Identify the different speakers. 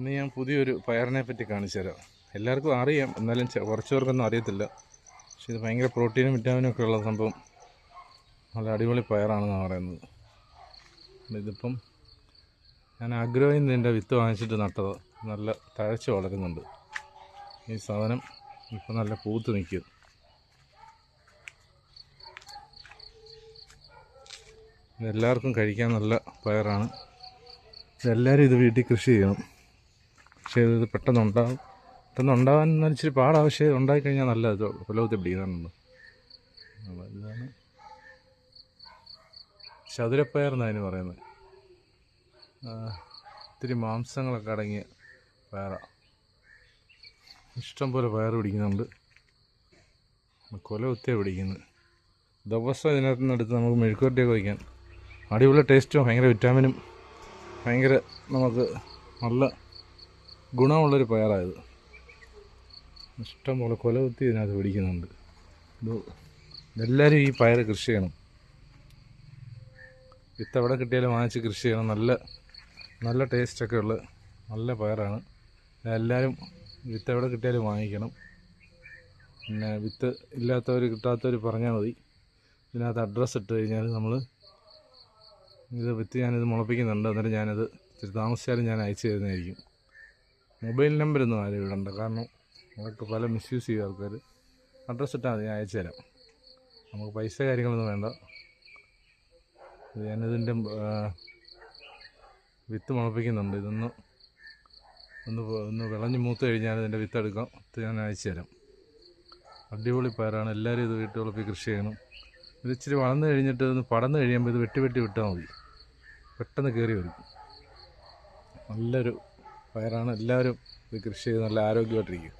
Speaker 1: ഇന്ന് ഞാൻ പുതിയൊരു പയറിനെ പറ്റി കാണിച്ചു തരാം എല്ലാവർക്കും അറിയാം. എന്നാലും കുറച്ച് പേർക്കൊന്നും അറിയത്തില്ല. പക്ഷേ ഇത് ഭയങ്കര പ്രോട്ടീനും വിറ്റാമിനും ഒക്കെ ഉള്ള സംഭവം. നല്ല അടിപൊളി പയറാണെന്നാണ് പറയുന്നത്. ഇതിപ്പം ഞാൻ ആഗ്രഹം ഇതിന്റെ വിത്ത് വാങ്ങിച്ചിട്ട് നട്ടത്. നല്ല തഴച്ച് വളരുന്നുണ്ട്. ഈ സാധനം ഇപ്പം നല്ല പൂത്ത് നിൽക്കും. ഇതെല്ലാവർക്കും കഴിക്കാൻ നല്ല പയറാണ്. എല്ലാവരും ഇത് വീട്ടിൽ കൃഷി ചെയ്യണം. പക്ഷേ ഇത് പെട്ടെന്ന് ഉണ്ടാകും പെട്ടെന്ന് ഉണ്ടാകാൻ എന്നാൽ ഇച്ചിരി പാടാ പക്ഷേ ഉണ്ടായിക്കഴിഞ്ഞാൽ നല്ല ഇത് കൊലവത്തി പിടിക്കുന്നുണ്ട് ഇതാണ്. ചതുരപ്പയർ എന്നതിന് പറയുന്നത് ഒത്തിരി മാംസങ്ങളൊക്കെ അടങ്ങിയ പയറാണ് ഇഷ്ടംപോലെ പയർ പിടിക്കുന്നുണ്ട്. കൊല ഒത്തിരി പിടിക്കുന്നത്. ദിവസം ഇതിനകത്ത് നിന്ന് എടുത്ത് നമുക്ക് മെഴുക്കുവരട്ടിയൊക്കെ വയ്ക്കാൻ അടിപൊളി ടേസ്റ്റും ഭയങ്കര വിറ്റാമിനും ഭയങ്കര നമുക്ക് നല്ല ഗുണമുള്ളൊരു പയറായത്. ഇഷ്ടംപോലെ കൊലകുത്തി കൊല കുത്തി ഇതിനകത്ത് പിടിക്കുന്നുണ്ട്. എല്ലാവരും ഈ പയർ കൃഷി ചെയ്യണം. വിത്ത് എവിടെ കിട്ടിയാലും വാങ്ങിച്ച് കൃഷി ചെയ്യണം. നല്ല നല്ല ടേസ്റ്റൊക്കെ ഉള്ള നല്ല പയറാണ്. എല്ലാവരും വിത്തവിടെ കിട്ടിയാലും വാങ്ങിക്കണം. പിന്നെ വിത്ത് ഇല്ലാത്തവർ കിട്ടാത്തവർ പറഞ്ഞാൽ മതി. ഇതിനകത്ത് അഡ്രസ്സ് ഇട്ട് കഴിഞ്ഞാൽ നമ്മൾ ഇത് വിത്ത് ഞാനിത് മുളപ്പിക്കുന്നുണ്ട്. എന്നിട്ട് ഞാനത് ഇത്തിരി താമസിച്ചാലും ഞാൻ അയച്ചു തരുന്നതായിരിക്കും. മൊബൈൽ നമ്പരൊന്നും ആരും ഇടണ്ട. കാരണം നമുക്ക് പല മിസ്യൂസ് ചെയ്യും ആൾക്കാർ അഡ്രസ്സ് ഇട്ടാൽ മതി ഞാൻ അയച്ചു തരാം. നമുക്ക് പൈസ കാര്യങ്ങളൊന്നും വേണ്ട. ഞാനിതിന്റെ വിത്ത് മുളപ്പിക്കുന്നുണ്ട്. ഇതൊന്ന് ഒന്ന് ഒന്ന് വിളഞ്ഞ് മൂത്ത് കഴിഞ്ഞാൽ ഇതിന്റെ വിത്ത് എടുക്കാം. ഇത് ഞാൻ അയച്ചു തരാം. അടിപൊളി പയറാണ്. എല്ലാവരും ഇത് വീട്ടുവളപ്പിൽ കൃഷി ചെയ്യണം. ഇത് ഇച്ചിരി വളർന്നു കഴിഞ്ഞിട്ട് ഒന്ന് പടന്ന് കഴിയുമ്പോൾ ഇത് വെട്ടി വെട്ടി വിട്ടാൽ മതി. പെട്ടെന്ന് കയറി വരും. നല്ലൊരു പയറാണ് എല്ലാവരും ഇത് കൃഷി ചെയ്ത് നല്ല ആരോഗ്യമായിട്ടിരിക്കും.